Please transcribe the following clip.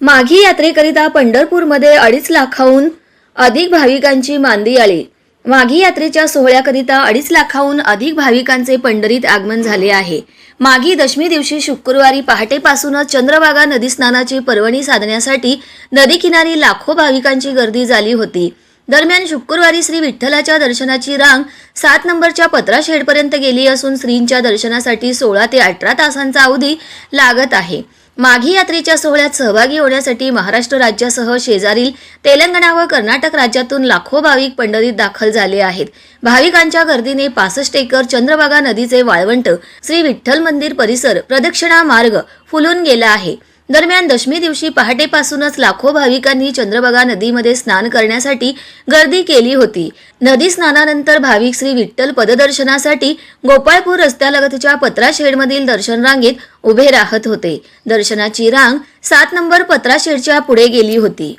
माघी यात्रेकरिता पंढरपूरमध्ये अडीच लाखाहून अधिक भाविकांची मांदी आली. माघी यात्रेच्या सोहळ्याकरिता अडीच लाखाहून अधिक भाविकांचे पंढरीत आगमन झाले आहे. माघी दशमी दिवशी शुक्रवारी पहाटेपासूनच चंद्रभागा नदी स्नानाची पर्वणी साधण्यासाठी नदीकिनारी लाखो भाविकांची गर्दी झाली होती. दरम्यान शुक्रवारी श्री विठ्ठलाच्या दर्शनाची रांग सात नंबरच्या पत्रा शेडपर्यंत गेली असून श्रींच्या दर्शनासाठी सोळा ते अठरा तासांचा अवधी लागत आहे. माघी यात्रेच्या सोहळ्यात सहभागी होण्यासाठी महाराष्ट्र राज्यासह शेजारील तेलंगणा व कर्नाटक राज्यातून लाखो भाविक पंढरीत दाखल झाले आहेत. भाविकांच्या गर्दीने पासष्ट एकर चंद्रभागा नदीचे वाळवंट श्री विठ्ठल मंदिर परिसर प्रदक्षिणा मार्ग फुलून गेला आहे. दरम्यान दशमी दिवशी पहाटेपासूनच लाखो भाविकांनी चंद्रभागा नदीमध्ये स्नान करण्यासाठी गर्दी केली होती. नदी स्नानानंतर भाविक श्री विठ्ठल पददर्शनासाठी गोपाळपूर रस्त्यालगतच्या पत्रा शेडमधील दर्शन रांगेत उभे राहत होते. दर्शनाची रांग सात नंबर पत्राशेडच्या पुढे गेली होती.